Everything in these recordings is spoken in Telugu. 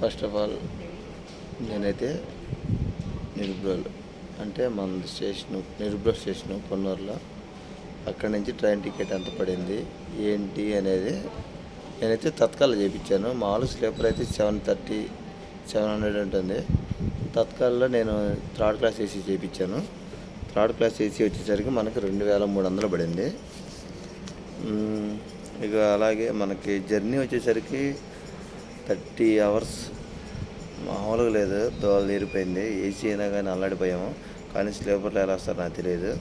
ఫస్ట్ ఆఫ్ ఆల్ నేనైతే నిరుబ్రోలు అంటే మన స్టేషన్ నిరుబ్రో స్టేషన్ పొన్నూరులో అక్కడి నుంచి ట్రైన్ టికెట్ ఎంత పడింది ఏంటి అనేది నేనైతే తత్కాల చేయించాను మామూలు స్లీపర్ అయితే సెవెన్ థర్టీ సెవెన్ హండ్రెడ్ ఉంటుంది. తత్కాల్లో నేను థర్డ్ క్లాస్ ఏసీ చేయించాను థర్డ్ క్లాస్ ఏసీ వచ్చేసరికి మనకి రెండు వేల మూడు వందలు పడింది. ఇక అలాగే మనకి జర్నీ వచ్చేసరికి థర్టీ అవర్స్ మామూలుగా లేదు దోవలు తీరిపోయింది. ఏసీ అయినా కానీ అల్లాడిపోయాము. కానీ స్లీపర్లో ఎలా వస్తారో నాకు తెలియదు.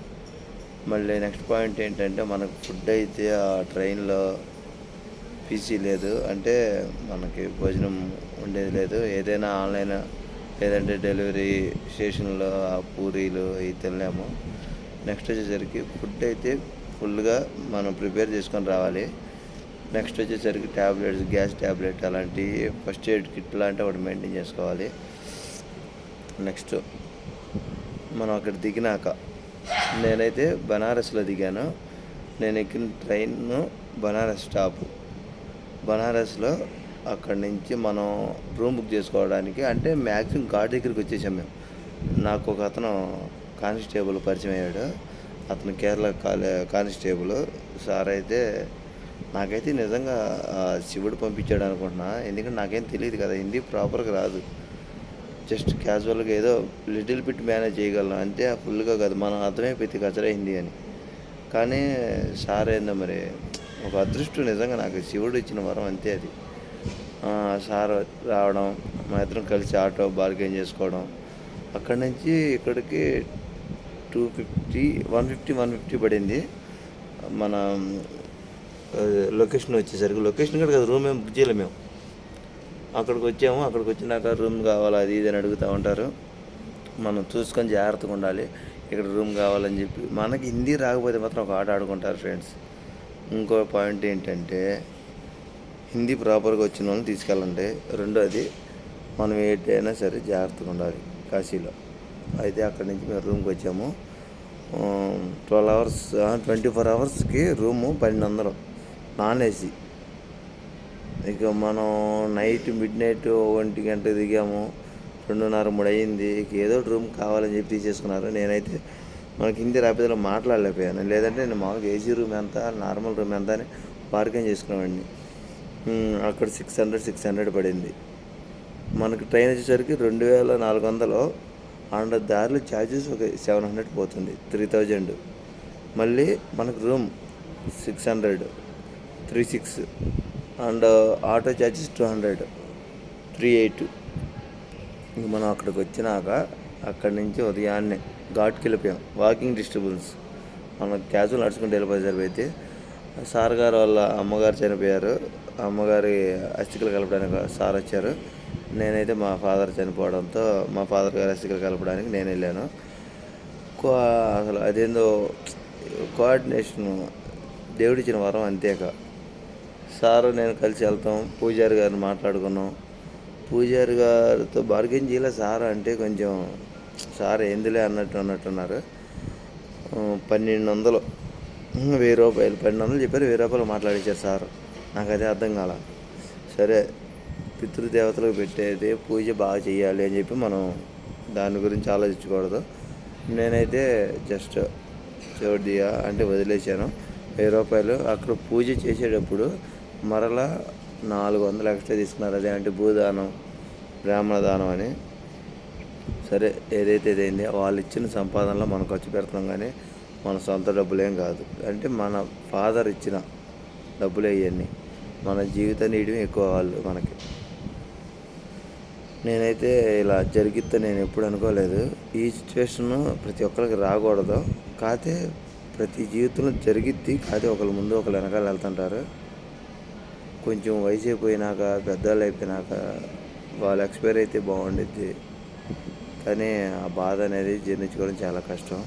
మళ్ళీ నెక్స్ట్ పాయింట్ ఏంటంటే మనకు ఫుడ్ అయితే ఆ ట్రైన్లో పీసీ లేదు. అంటే మనకి భోజనం ఉండేది లేదు. ఏదైనా ఆన్లైన్ లేదంటే డెలివరీ స్టేషన్లో ఆ పూరీలు అవి తినలేము. నెక్స్ట్ వచ్చేసరికి ఫుడ్ అయితే ఫుల్గా మనం ప్రిపేర్ చేసుకొని రావాలి. నెక్స్ట్ వచ్చేసరికి ట్యాబ్లెట్స్ గ్యాస్ ట్యాబ్లెట్ అలాంటి ఫస్ట్ ఎయిడ్ కిట్ లాంటి ఒకటి మెయింటైన్ చేసుకోవాలి. నెక్స్ట్ మనం అక్కడ దిగినాక నేనైతే బనారస్లో దిగాను. నేను ఎక్కిన ట్రైన్ బనారస్ స్టాప్. బనారస్లో అక్కడి నుంచి మనం రూమ్ బుక్ చేసుకోవడానికి అంటే మ్యాక్సిమం ఘాట్ దగ్గరికి వచ్చేసాం మేము. నాకు ఒక అతను కానిస్టేబుల్ పరిచయం అయ్యాడు. అతను కేరళ కాలే కానిస్టేబుల్. సార్ అయితే నాకైతే నిజంగా శివుడు పంపించాడు అనుకుంటున్నా. ఎందుకంటే నాకేం తెలియదు కదా హిందీ ప్రాపర్గా రాదు. జస్ట్ క్యాజువల్గా ఏదో లిటిల్ బిట్ మేనేజ్ చేయగలను. అంతే ఫుల్గా కాదు. మనం అర్థమైపోయింది కచరా హిందీ అని. కానీ సార్ ఏందో మరి ఒక అదృష్టం నిజంగా నాకు శివుడు ఇచ్చిన వరం అంతే అది. సార్ రావడం మా ఇద్దరం కలిసి ఆటో బార్గెన్ చేసుకోవడం. అక్కడి నుంచి ఇక్కడికి two fifty one fifty one fifty పడింది. మన లొకేషన్ వచ్చేసరికి లొకేషన్ కూడా కదా రూమ్ ఏం బుక్ చేయలేము మేము. అక్కడికి వచ్చాము అక్కడికి వచ్చినాక రూమ్ కావాలా అది ఇది అని అడుగుతూ ఉంటారు. మనం చూసుకొని జాగ్రత్తగా ఉండాలి. ఇక్కడ రూమ్ కావాలని చెప్పి. మనకి హిందీ రాకపోతే మాత్రం ఒక ఆట ఆడుకుంటారు ఫ్రెండ్స్ ఇంకో పాయింట్ ఏంటంటే హిందీ ప్రాపర్గా వచ్చిన వాళ్ళని తీసుకెళ్ళండి. రెండోది మనం ఏదైనా సరే జాగ్రత్తగా ఉండాలి కాశీలో. అయితే అక్కడి నుంచి మేము రూమ్కి వచ్చాము. ట్వెల్వ్ అవర్స్ ట్వంటీ ఫోర్ అవర్స్కి రూము పన్నెండు వందలు. నాన్ ఏసీ ఇక మనం నైట్ మిడ్ నైట్ ఒంటి గంట దిగాము. రెండున్నర మూడు అయ్యింది ఇక ఏదో ఒకటి రూమ్ కావాలని చెప్పి తీసేసుకున్నారు. నేనైతే మనకి హిందీ రాపిదలో మాట్లాడలేకపోయాను. లేదంటే నేను మామూలుగా ఏసీ రూమ్ ఎంత నార్మల్ రూమ్ ఎంత అని బార్గెన్ చేసుకునేవాడిని. అక్కడ సిక్స్ హండ్రెడ్ సిక్స్ హండ్రెడ్ పడింది. మనకు ట్రైన్ వచ్చేసరికి రెండు వేల నాలుగు వందలు. అండ్ దారిలో ఛార్జెస్ ఒక సెవెన్ హండ్రెడ్ పోతుంది. త్రీ థౌజండ్ మళ్ళీ మనకు room six hundred three six and auto charges two hundred three eight. ఇంక మనం అక్కడికి వచ్చినాక అక్కడి నుంచి ఉదయాన్నే ఘాట్కి వెళ్ళిపోయాం. వాకింగ్ డిస్టర్బెన్స్ మనం క్యాజువల్ నడుచుకుంటూ వెళ్ళిపోయేసరికి అయితే సార్ గారు వాళ్ళ అమ్మగారు చనిపోయారు. అమ్మగారి అస్థికలు కలపడానికి సార్ వచ్చారు. నేనైతే మా ఫాదర్ చనిపోవడంతో మా ఫాదర్ గారి అస్థికలు కలపడానికి నేను వెళ్ళాను. కో అసలు అదేందో కోఆర్డినేషన్ దేవుడిచ్చిన వరం అంతేకా. సారు నేను కలిసి వెళ్తాం. పూజారి గారిని మాట్లాడుకున్నాం. పూజారి గారితో బార్గెన్ చేయలే సార్ అంటే కొంచెం సార్ ఏందిలే అన్నట్టు అన్నట్టున్నారు. పన్నెండు వందలు వెయ్యి రూపాయలు పన్నెండు వందలు చెప్పారు. వెయ్యి రూపాయలు మాట్లాడించారు సార్. నాకు అదే అర్థం కాల. సరే పితృదేవతలకు పెట్టేది పూజ బాగా చేయాలి అని చెప్పి మనం దాని గురించి ఆలోచించకూడదు. నేనైతే జస్ట్ చోడియా అంటే వదిలేశాను. వెయ్యి రూపాయలు అక్కడ పూజ చేసేటప్పుడు మరలా నాలుగు వందలు ఎక్స్ట్రా తీసుకున్నారు. అదే అంటే భూదానం బ్రాహ్మణ దానం అని. సరే ఏదైతే ఏదైంది వాళ్ళు ఇచ్చిన సంపాదనలో మనం ఖర్చు పెడతాం కానీ మన సొంత డబ్బులేం కాదు. అంటే మన ఫాదర్ ఇచ్చిన డబ్బులే ఇవన్నీ. మన జీవితాన్ని నీడమే ఎక్కువ వాళ్ళు మనకి. నేనైతే ఇలా జరిగితే నేను ఎప్పుడు అనుకోలేదు. ఈ సిచ్యువేషన్ ప్రతి ఒక్కరికి రాకూడదు. కాకపోతే ప్రతి జీవితంలో జరిగిద్ది కాకపోతే ఒకళ్ళ ముందు ఒకళ్ళు వెనకాల వెళ్తుంటారు. కొంచెం వయసు అయిపోయినాక పెద్దవాళ్ళు అయిపోయినాక వాళ్ళు ఎక్స్పైర్ అయితే బాగుండిద్ది. కానీ ఆ బాధ అనేది జీర్ణించుకోవడం చాలా కష్టం.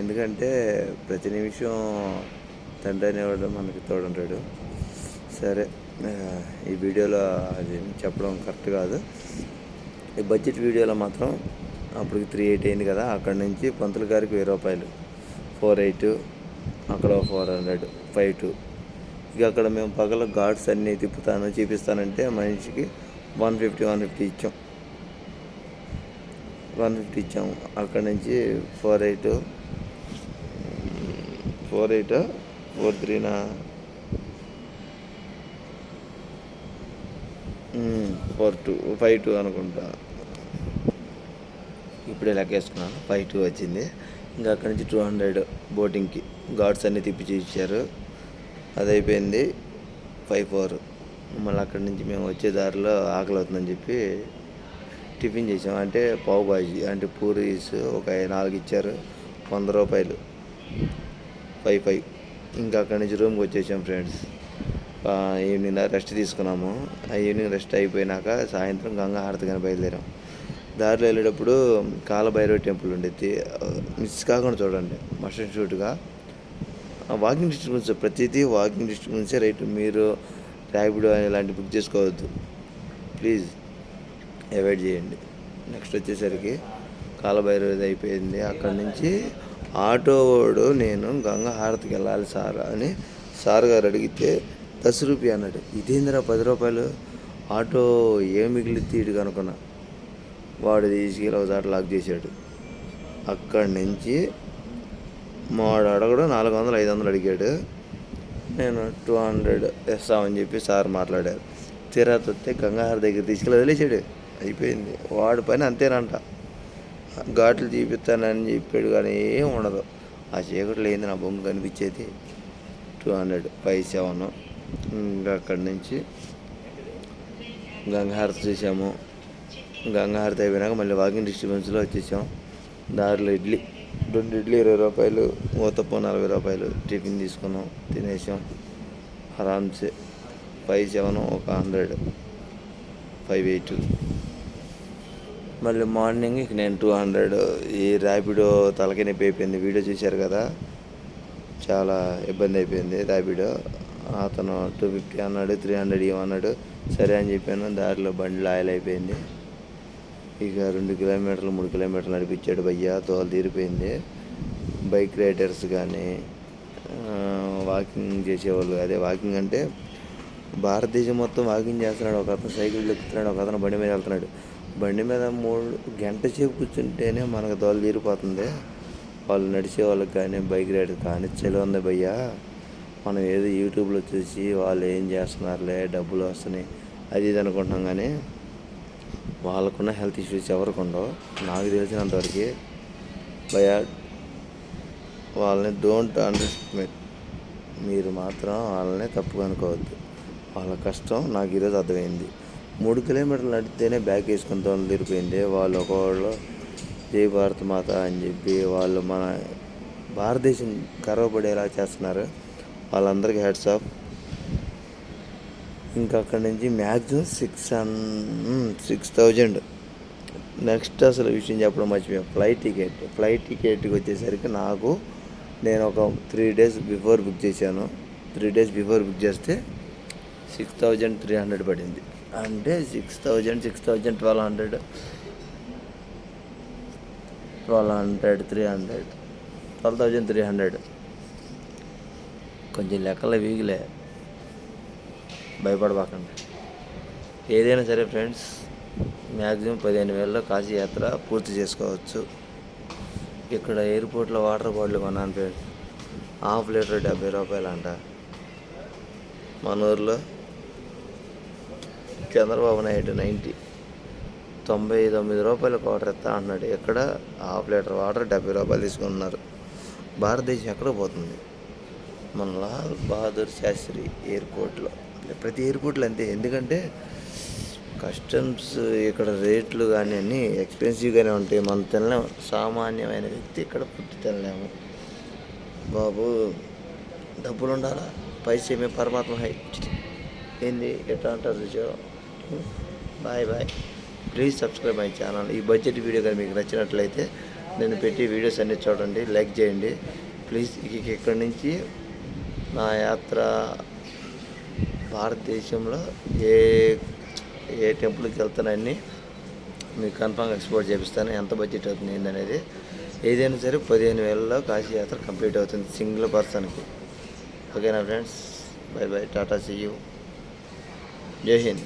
ఎందుకంటే ప్రతి నిమిషం తండ్రి అనేవాడు మనకి తోడుంటాడు. సరే ఈ వీడియోలో అది చెప్పడం కరెక్ట్ కాదు. ఈ బడ్జెట్ వీడియోలో మాత్రం అప్పటికి త్రీ ఎయిట్ అయింది కదా అక్కడ నుంచి పంతులు గారికి వెయ్యి రూపాయలు. ఫోర్ ఎయిట్ అక్కడ ఫోర్ హండ్రెడ్ ఫైవ్ టూ. ఇక అక్కడ మేము పగల గాడ్స్ అన్నీ తిప్పుతాను చూపిస్తానంటే మనిషికి వన్ ఫిఫ్టీ వన్ ఫిఫ్టీ ఇచ్చాం. వన్ ఫిఫ్టీ ఇచ్చాము అక్కడ నుంచి four eight four eight four త్రీనా four two five two అనుకుంటా. ఇప్పుడే లెక్కేసుకున్నాను. ఫైవ్ టూ వచ్చింది. ఇంకా అక్కడి నుంచి టూ హండ్రెడ్ బోటింగ్కి గాడ్స్ అన్నీ తిప్పి చూపించారు. అది అయిపోయింది ఫైవ్ ఫోర్. మళ్ళీ అక్కడి నుంచి మేము వచ్చే దారిలో ఆకలి అవుతుందని చెప్పి టిఫిన్ చేసాం. అంటే పావు బాజీ అంటే పూరీస్ ఒక నాలుగు ఇచ్చారు. వంద రూపాయలు. Five five. ఇంకా అక్కడి నుంచి రూమ్కి వచ్చేసాం ఫ్రెండ్స్. ఈవినింగ్ రెస్ట్ తీసుకున్నాము. ఆ ఈవినింగ్ రెస్ట్ అయిపోయినాక సాయంత్రం గంగా హారతిగానే బయలుదేరాం. దారిలో వెళ్ళేటప్పుడు కాలభైరవ టెంపుల్ ఉండేది. మిస్ కాకుండా చూడండి. మషన్ షూట్గా. వాకింగ్ డిస్టెన్స్ ప్రతిదీ వాకింగ్ డిస్టెన్సే రైట్ మీరు ర్యాపిడో ఇలాంటి బుక్ చేసుకోవద్దు. ప్లీజ్ అవాయిడ్ చేయండి. నెక్స్ట్ వచ్చేసరికి కాలభైరవది అయిపోయింది. అక్కడి నుంచి ఆటో వాడు నేను గంగా హారతికి వెళ్ళాలి సార్ అని సార్ గారు అడిగితే దశ రూపాయి అన్నాడు. ఇదేందిరా పది రూపాయలు? ఆటో ఏం మిగిలిద్ది ఇటు కనుక్కున్నా. వాడు తీసుకెళ్ళి ఒక చోట లాక్ చేశాడు. అక్కడి నుంచి వాడు అడగడు నాలుగు వందలు ఐదు వందలు అడిగాడు. నేను టూ హండ్రెడ్ ఇస్తామని చెప్పి సార్ మాట్లాడారు. తీరా వస్తే గంగాహార దగ్గర తీసుకెళ్ళి వదిలేసాడు అయిపోయింది. వాడి పని అంతేనంట. ఘాట్లు చూపిస్తానని చెప్పాడు కానీ ఏం ఉండదు. ఆ చీకట్లో ఏంది నా బొమ్మ కనిపించేది? Two hundred five seven. ఇంకా అక్కడి నుంచి గంగాహారతి చూసాము. గంగాహారతి అయిపోయినాక మళ్ళీ వాకింగ్ డిస్టర్బెన్స్లో వచ్చేసాం. దారిలో ఇడ్లీ. రెండు ఇడ్లీ ఇరవై రూపాయలు మూతప్ప నలభై రూపాయలు టిఫిన్ తీసుకున్నాం తినేసాం. ఆరామ్సే ఫైవ్ సెవెన్ ఒక హండ్రెడ్ ఫైవ్ ఎయిట్. మళ్ళీ మార్నింగ్ ఇక నేను టూ హండ్రెడ్. ఈ ర్యాపిడో తలకి నొప్పి అయిపోయింది. వీడియో చూశారు కదా? చాలా ఇబ్బంది అయిపోయింది ర్యాపిడో. అతను టూ ఫిఫ్టీ అన్నాడు త్రీ హండ్రెడ్ ఇవ్వన్నాడు సరే అని చెప్పాను దారిలో బండి ఆయిల్ అయిపోయింది. ఇక రెండు కిలోమీటర్లు మూడు కిలోమీటర్లు నడిపించాడు భయ్యా తోలు తీరిపోయింది. బైక్ రైడర్స్ కానీ వాకింగ్ చేసేవాళ్ళు అదే వాకింగ్ అంటే భారతదేశం మొత్తం వాకింగ్ చేస్తున్నాడు. ఒక అతను సైకిల్ ఎక్కుతున్నాడు ఒక అతను బండి మీద వెళ్తున్నాడు. బండి మీద మూడు గంట సేపు కూర్చుంటేనే మనకు తోలు తీరిపోతుంది. వాళ్ళు నడిచే వాళ్ళకి కానీ బైక్ రైడర్ కానీ చలి ఉంది భయ్యా. మనం ఏదో యూట్యూబ్లో చూసి వాళ్ళు ఏం చేస్తున్నారులే డబ్బులు వస్తున్నాయి అది ఇది అనుకుంటున్నాం కానీ వాళ్ళకున్న హెల్త్ ఇష్యూస్ ఎవరికి ఉండవు నాకు తెలిసినంతవరకు భయా. వాళ్ళని డోంట్ అండర్స్టిమేట్. మీరు మాత్రం వాళ్ళని తప్పుగా అనుకోవద్దు. వాళ్ళ కష్టం నాకు ఈరోజు అర్థమైంది. మూడు కిలోమీటర్లు నడిస్తేనే బ్యాగ్ వేసుకుని తోలు తీరిపోయింది వాళ్ళు ఒకవాళ్ళు జై భారత్ మాత అని చెప్పి వాళ్ళు మన భారతదేశం గర్వపడేలా చేస్తున్నారు. వాళ్ళందరికీ హెడ్స్ ఆఫ్. ఇంకా అక్కడి నుంచి maximum six six thousand. Next అసలు విషయం చెప్పడం మర్చిపోయాం. ఫ్లైట్ టికెట్ ఫ్లైట్ టికెట్కి వచ్చేసరికి నాకు నేను ఒక త్రీ డేస్ బిఫోర్ బుక్ చేశాను. త్రీ డేస్ బిఫోర్ బుక్ చేస్తే సిక్స్ థౌజండ్ త్రీ హండ్రెడ్ పడింది. అంటే six thousand six thousand twelve hundred. Twelve hundred three hundred. Twelve thousand three hundred. కొంచెం లెక్కల వీగిలే. భయపడబాకండి. ఏదైనా సరే ఫ్రెండ్స్ మ్యాక్సిమం పదిహేను వేలలో కాశీ యాత్ర పూర్తి చేసుకోవచ్చు. ఇక్కడ ఎయిర్పోర్ట్లో వాటర్ బాటిల్ కొన్నాను ఫ్రెండ్స్. హాఫ్ లీటర్ డెబ్బై రూపాయలు అంట మన ఊర్లో చంద్రబాబు నాయుడు నైంటీ తొంభై తొమ్మిది రూపాయలు కోటర్ ఇస్తా అంటున్నాడు. ఇక్కడ హాఫ్ లీటర్ వాటర్ డెబ్బై రూపాయలు తీసుకుంటున్నారు. భారతదేశం ఎక్కడ పోతుంది? మన లాల్ బహదూర్ శాస్త్రి ఎయిర్పోర్ట్లో. ప్రతి ఎయిర్పోర్ట్లో అంతే. ఎందుకంటే కస్టమ్స్ ఇక్కడ రేట్లు కానీ అన్నీ ఎక్స్పెన్సివ్గానే ఉంటాయి. మనం తినలేము సామాన్యమైన వ్యక్తి ఇక్కడ ఫుడ్ తినలేము. బాబు డబ్బులు ఉండాలా పైసే పరమాత్మ హై ఏంది? ఎట్లా అంటారు bye bye. Please subscribe my channel. ఈ బడ్జెట్ వీడియో కానీ మీకు నచ్చినట్లయితే నేను పెట్టి వీడియోస్ అన్ని చూడండి లైక్ చేయండి. ప్లీజ్ ఇక ఇక్కడి నుంచి నా యాత్ర భారతదేశంలో ఏ ఏ టెంపుల్కి వెళ్తానని మీకు కన్ఫామ్గా ఎక్స్పోర్ట్ చేపిస్తాను. ఎంత బడ్జెట్ అవుతుంది ఏంటనేది ఏదైనా సరే పదిహేను వేలలో కాశీ యాత్ర కంప్లీట్ అవుతుంది సింగిల్ పర్సన్కి. ఓకేనా friends? Bye bye tata see you. జై హింద్.